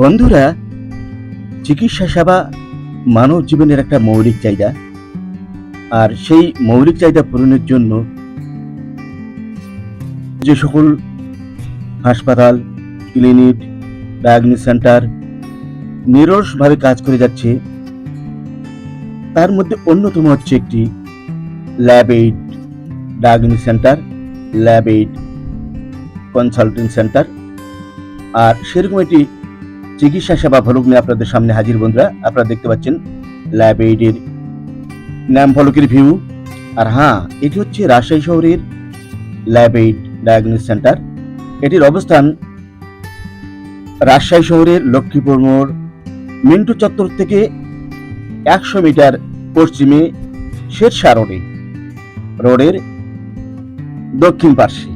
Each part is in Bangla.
বন্ধুরা, চিকিৎসা সেবা মানব জীবনের একটা মৌলিক চাহিদা। আর সেই মৌলিক চাহিদা পূরণের জন্য যে সকল হাসপাতাল, ক্লিনিক, ডায়াগনিস সেন্টার নিরসভাবে কাজ করে যাচ্ছে, তার মধ্যে অন্যতম হচ্ছে একটি Labaid diagnostic centre, Labaid consultant centre. আর সেরকম একটি চিকিৎসা সেবা ফলক নিয়ে আপনাদের সামনে হাজির বন্ধুরা। আপনারা দেখতে পাচ্ছেন ল্যাব এইডের নাম ফলকের ভিউ আর হ্যাঁ এটি হচ্ছে রাজশাহী শহরের ল্যাব এইড ডায়াগনিস সেন্টার এটির অবস্থান রাজশাহী শহরের লক্ষ্মীপুর মোড়, মিন্টু চত্বর থেকে একশো মিটার পশ্চিমে শেরশাহ রোডে, রোডের দক্ষিণ পার্শ্বে।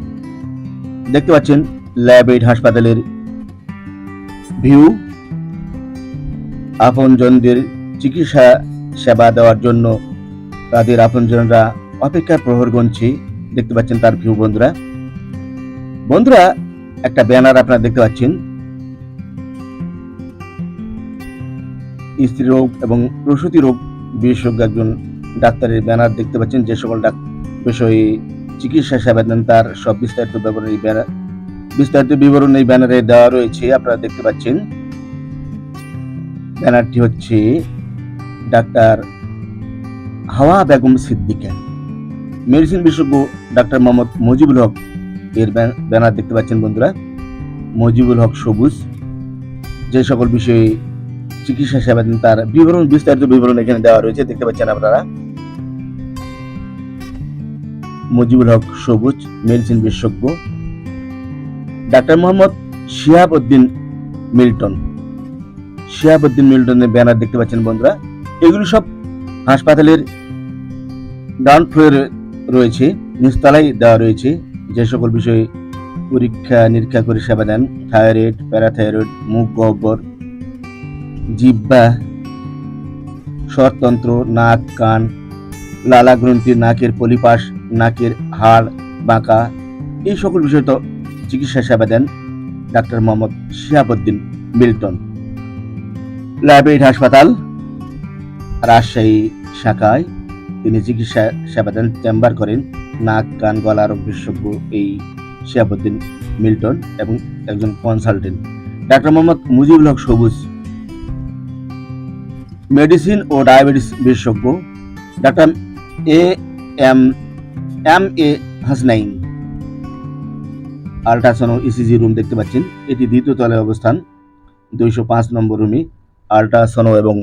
দেখতে পাচ্ছেন ল্যাব এইড হাসপাতালের ভিউ, আপনজনদের চিকিৎসা সেবা দেওয়ার জন্য তাদের আপনজনরা অপেক্ষার প্রহর গুনছে। দেখতে পাচ্ছেন তার ভিউ বন্ধুরা। বন্ধুরা, একটা ব্যানার আপনারা দেখতে পাচ্ছেন। স্ত্রী রোগ এবং প্রসূতি রোগ বিশেষজ্ঞ একজন ডাক্তারের ব্যানার দেখতে পাচ্ছেন। যে সকল ডাক- বিষয়ে চিকিৎসা সেবা দেন, তার সব বিস্তারিত বিবরণ এই ব্যানার বিস্তারিত বিবরণ এই ব্যানারে দেওয়া রয়েছে, আপনারা দেখতে পাচ্ছেন। ব্যানারটি হচ্ছে ডাক্তার হাওয়া বেগম সিদ্দিকা। মেডিসিন বিশেষজ্ঞ ডাক্তার মোহাম্মদ মুজিবুল হক এর ব্যানার দেখতে পাচ্ছেন বন্ধুরা। মুজিবুল হক সবুজ। যে সকল বিষয়ে চিকিৎসা সেবা দেন তার বিবরণ, বিস্তারিত বিবরণ এখানে দেওয়া রয়েছে, দেখতে পাচ্ছেন আপনারা। মজিবুল হক সবুজ, মেডিসিন বিশেষজ্ঞ। ডাক্তার মোহাম্মদ শিহাব উদ্দিন মিল্টন। শিহাব উদ্দিন মিল্টনের ব্যানার দেখতে পাচ্ছেন বন্ধুরা। এগুলো সব হাসপাতালের গ্রাউন্ড ফ্লোরে রয়েছে, নিচতলায় দেওয়া রয়েছে। যে সকল বিষয়ে পরীক্ষা নিরীক্ষা করে সেবা দেন, থাইরয়েড, প্যারাথাইরয়েড, মুখ গহ্বর জিব্বা স্বরতন্ত্র, নাক, কান লালা গ্রন্থি নাকের পলিপাস নাকের হাড়, বাঁকা, এই সকল বিষয়ে তো চিকিৎসা সেবা দেন ডাক্তার মোহাম্মদ শিহাবুদ্দিন মিল্টন। ল্যাবেড হাসপাতাল, রাজশাহী শাখায় তিনি চিকিৎসা সেবা দেন। চেম্বার করেন নাক, কান গলা রোগ বিশেষজ্ঞ এই শিহাবুদ্দিন মিল্টন এবং একজন consultant. Doctor Mohammad Mujibul Haque Sabuj, medicine ও ডায়াবেটিস বিশেষজ্ঞ। Doctor A M M A Hasnain. Ultrasound ECG room দেখতে পাচ্ছেন। এটি দ্বিতীয় তলায় অবস্থান। দুইশো পাঁচ নম্বর রুমে আল্ট্রাসাউন্ড এবং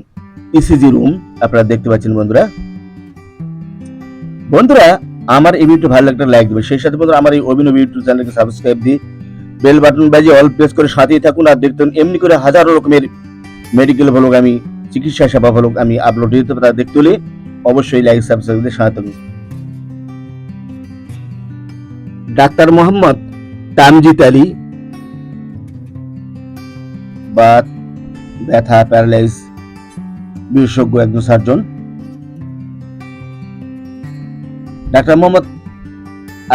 ইসিজি রুম আপনারা দেখতে পাচ্ছেন বন্ধুরা। বন্ধুরা, আমার এই ভিডিও ভালো লাগলে লাইক দেবেন। সেই সাথে বন্ধুরা, আমার এই অভিনব ইউটিউব চ্যানেলকে সাবস্ক্রাইব দিয়ে বেল বাটন বাজিয়ে অল প্রেস করে সাথেই থাকুন আর দেখতেন এমনি করে হাজারো রকমের মেডিকেল ভ্লগ আমি, চিকিৎসা সেবা ভ্লগ আমি আপলোড দিতে তারা দেখতে হলে অবশ্যই লাইক সাবস্ক্রাইব দিয়ে সাথে থাকুন। ডাক্তার মোহাম্মদ তামজিদ আলী, বাত, ব্যথা, প্যারালাইজ, বিশেষজ্ঞ একজন surgeon. Doctor Mohammad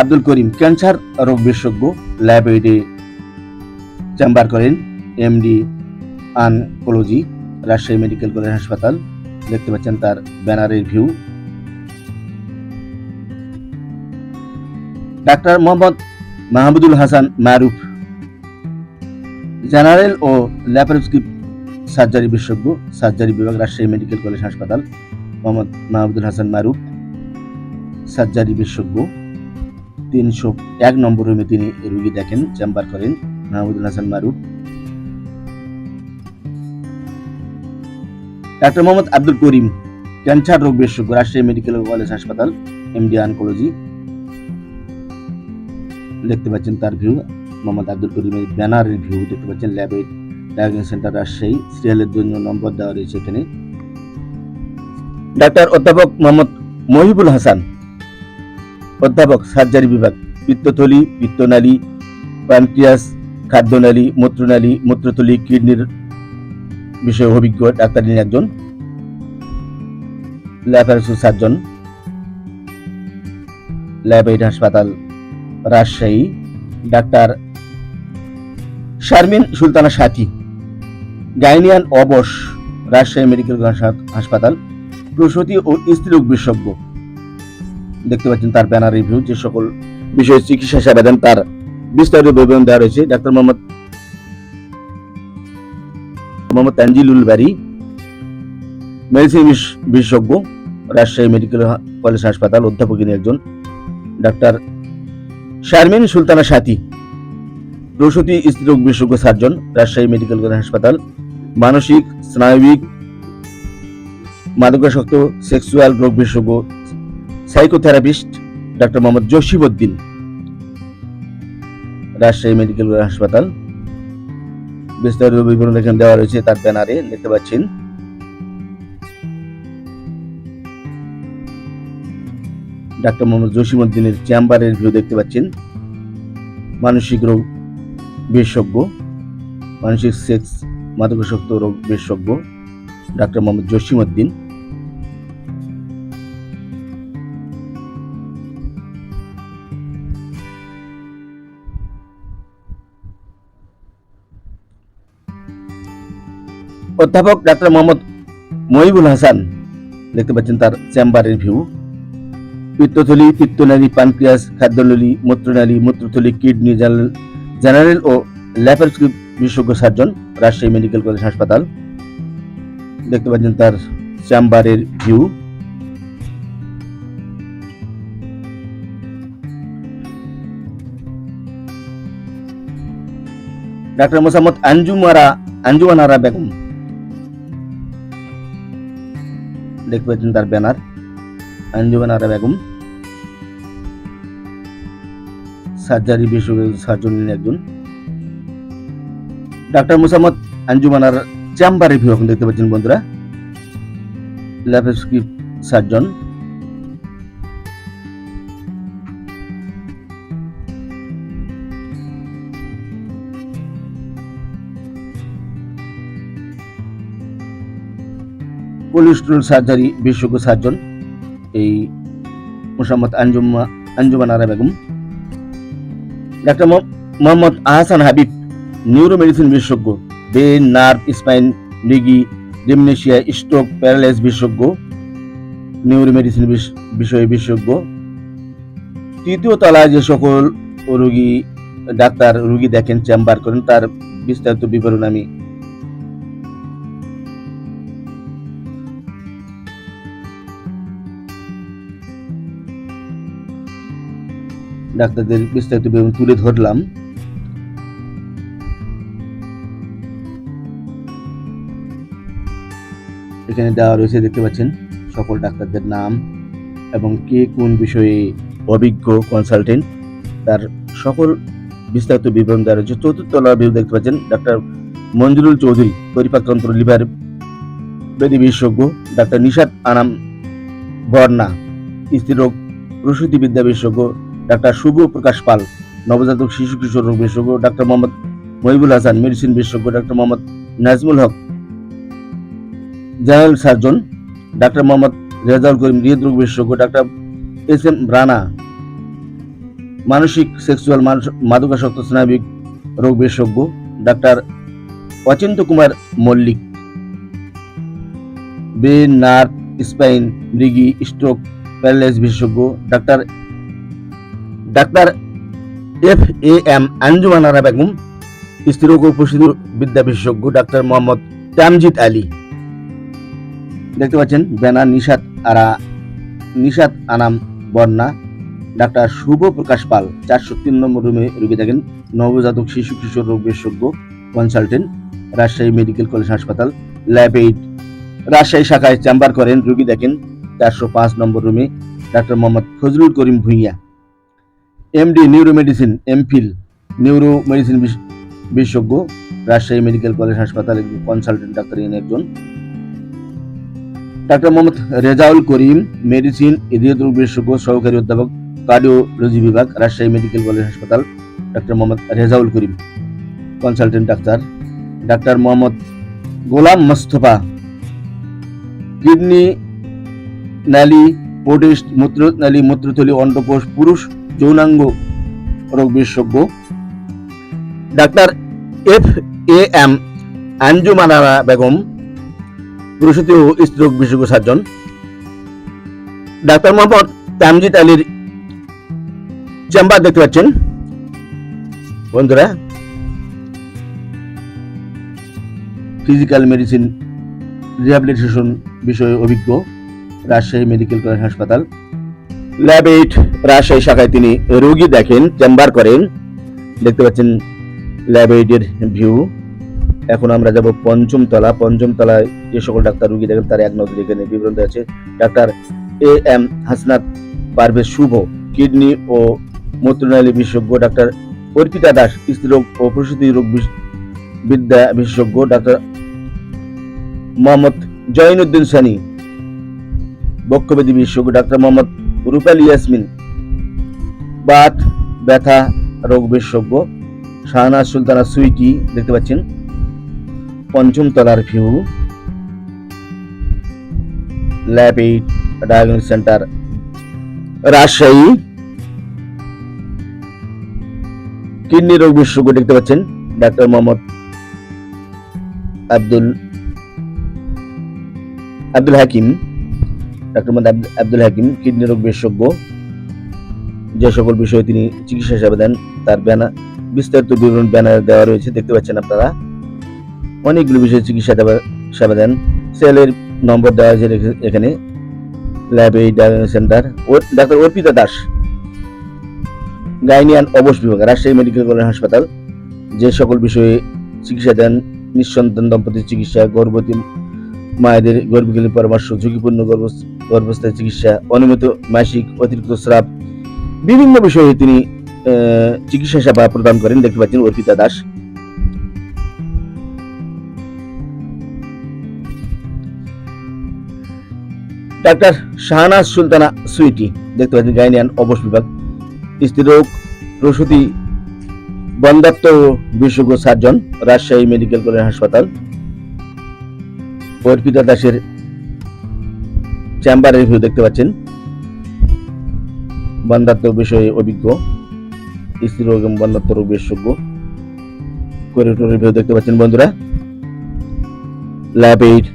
Abdul Karim cancer রোগ বিশেষজ্ঞ, ল্যাব এইডে চেম্বার করেন, MD, oncology, Rajshahi medical college হাসপাতাল। দেখতে পাচ্ছেন তার ব্যানারের view doctor Mohammad Mahmudul Hasan Maruf, general ও ল্যাপারোস্কিপ সার্জারি বিশেষজ্ঞ, সার্জারি বিভাগ, রাজশাহী মেডিকেল কলেজ হাসপাতাল, মোহাম্মদ মাহমুদুল হাসান মারুফ, সার্জারি বিশেষজ্ঞ। তিনশো এক নম্বর রুমে তিনি রুগী দেখেন, চেম্বার করেন, মাহমুদুল হাসান মারুফ। ডাক্তার মোহাম্মদ আব্দুল করিম, ক্যান্সার রোগ বিশেষজ্ঞ, রাজশাহী মেডিকেল কলেজ হাসপাতাল, এমডি অনকোলজি দেখতে পাচ্ছেন তার ভিউ মোহাম্মদ আব্দুল করিমের ব্যানারের ভিউ দেখতে পাচ্ছেন ল্যাবে ডায়াগনোস সেন্টার রাজশাহী সিরিয়ালের জন্য নম্বর দেওয়া রয়েছে এখানে। ডাক্তার অধ্যাপক মোহাম্মদ মহিবুল হাসান, অধ্যাপক সার্জারি বিভাগ, পিত্তথলি, পিত্তনালী প্যানক্রিয়াস খাদ্যনালী, মূত্রনালী, মূত্রথলি, কিডনির বিষয়ে অভিজ্ঞ ডাক্তার একজন ল্যাপারোসি সার্জন ল্যাব হাসপাতাল রাজশাহী, ডাক্তার শারমিন সুলতানা সাথী, গাইনিয়ান অবশ, রাজশাহী মেডিকেল হাসপাতাল, প্রসূতি ও স্ত্রীরোগ বিশেষজ্ঞ। দেখতে পাচ্ছেন তার ব্যানার রিভিউ যে সকল বিষয়ে চিকিৎসা সেবা দেন তার বিস্তারিত বিবরণ দেওয়া রয়েছে। ডাক্তার মোহাম্মদ মোহাম্মদ তানজিলুল বারি, মেডিসিন বিশেষজ্ঞ, রাজশাহী মেডিকেল কলেজ হাসপাতাল অধ্যাপক ইনি একজন, ডাক্তার শারমিন সুলতানা সাথী। প্রসূতি স্ত্রীরোগ বিশেষজ্ঞ সার্জন, রাজশাহী মেডিকেল কলেজ হাসপাতাল। মানসিক, স্নায়বিক, মাদকাসক্ত, সেক্সুয়াল রোগ বিশেষজ্ঞ, psychotherapist, doctor Mohammad Jasimuddin. Rajshahi medical college হাসপাতাল। বিস্তারিত বিবরণ এখানে দেওয়া রয়েছে, তার ব্যানারে, দেখতে পাচ্ছেন। ডাক্তার মোহাম্মদ জসিমউদ্দিনের চেম্বারের ভিউ দেখতে পাচ্ছেন। মানসিক রোগ বিশেষজ্ঞ, মানসিক সেক্স, মাদকাসক্ত রোগ বিশেষজ্ঞ ডাক্তার মোহাম্মদ জসিমউদ্দিন অধ্যাপক ডাক্তার মোহাম্মদ মহিবুল হাসান দেখতে পাচ্ছেন তার চেম্বারের ভিউ। পিত্তথলি, পিত্তনালী, পানক্রিয়াস, খাদ্যনলী, মূত্রনালী, মূত্রথলি, কিডনি জেনারেল ও ল্যাপারোস্কোপ বিশেষজ্ঞ সার্জন, রাজশাহী মেডিকেল কলেজ হাসপাতাল। দেখতে পাচ্ছেন তার চেম্বারের ভিউ। ডাক্তার মোসাম্মদ আঞ্জুমারা আঞ্জুমানারা বেগম। দেখতে পাচ্ছেন তার ব্যানার। আঞ্জুমানারা বেগম সার্জারি বিশেষজ্ঞ সার্জন একজন। ডাক্তার মোসাম্মদ আঞ্জুমানার চেম্বার রিভিউ এখন দেখতে পাচ্ছেন বন্ধুরা। ল্যাপারোস্কোপ সার্জন কোলেস্ট্রল সার্জারি বিশেষজ্ঞ surgeon Mosammat Anjuma Anjumanara Begum doctor Mohammad Ahsan Habib neuro medicine বিশেষজ্ঞ ব্রেন নার্ভ, স্পাইন, মৃগী ডিমনেশিয়া স্ট্রোক প্যারালাইস বিশেষজ্ঞ নিউরো মেডিসিন বিষয়ে বিশেষজ্ঞ। তৃতীয় তলায় যে সকল রোগী, ডাক্তার, রুগী দেখেন, চেম্বার করেন, তার বিস্তারিত বিবরণ আমি ডাক্তারদের বিস্তারিত বিবরণ তুলে ধরলাম। এখানে দেওয়া রয়েছে, দেখতে পাচ্ছেন, সকল ডাক্তারদের নাম এবং কে কোন বিষয়ে অভিজ্ঞ কনসালটেন্ট তার সকল বিস্তারিত বিবরণ দেওয়া রয়েছে। চতুর্থ ভিউ দেখতে পাচ্ছেন, ডাক্তার মঞ্জুরুল চৌধুরী, পরিপাকতন্ত্র লিভার বেদি বিশেষজ্ঞ, ডাক্তার নিশাদ আনাম বর্ণা স্ত্রীরোগ প্রসূতি বিদ্যা বিশেষজ্ঞ ডাক্তার শুভ প্রকাশ পাল, নবজাতক শিশু কিশোর রোগ বিশেষজ্ঞ ডাক্তার মোহাম্মদ মহিবুল হাসান, মেডিসিন বিশেষজ্ঞ doctor Mohammad Nazmul Haque, general surgeon doctor Mohammad Rezaul Karim হৃদরোগ বিশেষজ্ঞ ডাক্তার এস এম রানা, মানসিক সেক্সুয়াল মাদকাসক্ত স্নায়বিক রোগ বিশেষজ্ঞ doctor Achinta Kumar Mallik brain nerve spine, মৃগী, স্ট্রোক প্যারালাইজ বিশেষজ্ঞ doctor doctor F A M Anjumanara Begum স্ত্রীরোগ ও প্রসূতি বিদ্যা বিশেষজ্ঞ ডাক্তার মোহাম্মদ তামজিদ আলী। দেখতে পাচ্ছেন ব্যানার নিশাত আরা, নিশাত আনাম বর্ণা ডাক্তার শুভ প্রকাশ পাল, চারশো তিন নম্বর রুমে রুগী থাকেন নবজাতক শিশু কিশোর রোগ বিশেষজ্ঞ কনসালটেন্ট রাজশাহী মেডিকেল কলেজ হাসপাতাল, ল্যাব এইড রাজশাহী শাখায় চেম্বার করেন, রুগী দেখেন, চারশো পাঁচ নম্বর রুমে doctor Mohammad Fazlul Karim Bhuiyan. MD neuro medicine MPhil neuro medicine বিশেষজ্ঞ, রাজশাহী মেডিকেল কলেজ হাসপাতাল কনসালটেন্ট ডাক্তার ইনি একজন। ডাক্তার মোহাম্মদ রেজাউল করিম মেডিসিন হৃদয় রোগ বিশেষজ্ঞ, সহকারী অধ্যাপক কার্ডিওলজি বিভাগ, রাজশাহী মেডিকেল কলেজ হাসপাতাল, doctor Mohammad Rezaul Karim. Consultant doctor. Doctor Mohammad Golam Mostafa. Kidney নালী পোটেস্ট মূত্রনালী মূত্রথলি অন্ডকোষ, পুরুষ যৌনাঙ্গ রোগ বিশেষজ্ঞ doctor F A M Anjumana Begum প্রসূতি ও স্ত্রোক বিশেষজ্ঞ সার্জন। ডাক্তার মোহাম্মদ তামজিদ আলীর চেম্বার দেখতে পাচ্ছেন। বন্ধুরা, ফিজিক্যাল মেডিসিন রিহ্যাবিলিটেশন বিষয়ে অভিজ্ঞ, রাজশাহী মেডিকেল কলেজ হাসপাতাল। ল্যাব এইট রাজশাহী শাখায় তিনি রোগী দেখেন, চেম্বার করেন। দেখতে পাচ্ছেন ল্যাব এইটের ভিউ এখন আমরা যাব পঞ্চম তলা পঞ্চম তলায় যে সকল ডাক্তার রোগী দেখেন, তার এক নজর এখানে বিবরণ আছে। Doctor A M Hasnat Parvez Shuvo, kidney ও মূত্রনালী বিশেষজ্ঞ ডাক্তার অর্পিতা দাস স্ত্রীরোগ ও প্রসূতি রোগ বিদ্যা বিশেষজ্ঞ ডাক্তার মোহাম্মদ জয়নুদ্দিন সানি বক্ষবেদী বিশেষজ্ঞ ডাক্তার মোহাম্মদ রূপাল ইয়াসমিন। বাত, ব্যথা, রোগ বিশেষজ্ঞ, শাহনাজ সুলতানা সুইটি দেখতে পাচ্ছেন। পঞ্চম তলার view Labaid diagnostic centre Rajshahi. Kidney রোগ বিশেষজ্ঞ দেখতে পাচ্ছেন, doctor Mohammad Abdul Abdul Hakim. Doctor Mohammad Abdul Hakim, kidney রোগ বিশেষজ্ঞ। যে সকল বিষয়ে তিনি চিকিৎসা সেবা দেন, তার ব্যানার বিস্তারিত বিবরণ ব্যানার দেওয়া রয়েছে, দেখতে পাচ্ছেন আপনারা। অনেকগুলো বিষয়ে চিকিৎসা দেওয়া সেবা দেন। সেলের নম্বর দেওয়া রেখে- এখানে Labaid centre. Doctor Arpita Das. গাইনিয়ান অবশ বিভাগ, রাজশাহী মেডিকেল কলেজ হাসপাতাল। যে সকল বিষয়ে চিকিৎসা দেন, নিঃসন্তান দম্পতির চিকিৎসা, গর্ভবতী মায়েদের গর্ভকালীন পরামর্শ, ঝুঁকিপূর্ণ গর্ভ- গর্ভস্থায় চিকিৎসা, অনিয়মিত মাসিক অতিরিক্ত স্রাব, বিভিন্ন বিষয়ে তিনি চিকিৎসা সেবা প্রদান করেন। দেখতে পাচ্ছেন অর্পিতা দাস। ডাক্তার শাহনাজ সুলতানা সুইটি, দেখতে পাচ্ছেন গাইনিয়ান অবশ বিভাগ স্ত্রীরোগ প্রসূতি বন্ধাত্ম বিশেষজ্ঞ সার্জন, রাজশাহী মেডিকেল কলেজ হাসপাতাল। অর্পিতা দাসের চেম্বার ভিউ দেখতে পাচ্ছেন। বন্ধাত্ম বিষয়ে অভিজ্ঞ, স্ত্রী রোগ এবং বন্ধাত্ম রোগ বিশেষজ্ঞ। করিডোর ভিউ দেখতে পাচ্ছেন বন্ধুরা। Labaid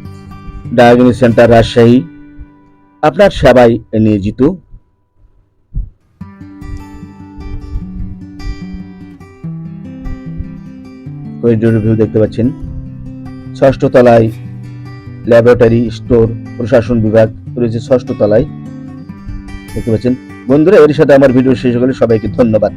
diagnostic centre Rajshahi. আপনার সেবায় নিয়োজিত। করিডোর ভিউ দেখতে পাচ্ছেন। ষষ্ঠ তলায় ল্যাবরেটরি স্টোর, প্রশাসন বিভাগ, রয়েছে ষষ্ঠ তলায়। দেখতে পাচ্ছেন? বন্ধুরা এর সাথে আমার ভিডিও শেষ হলে সবাইকে ধন্যবাদ।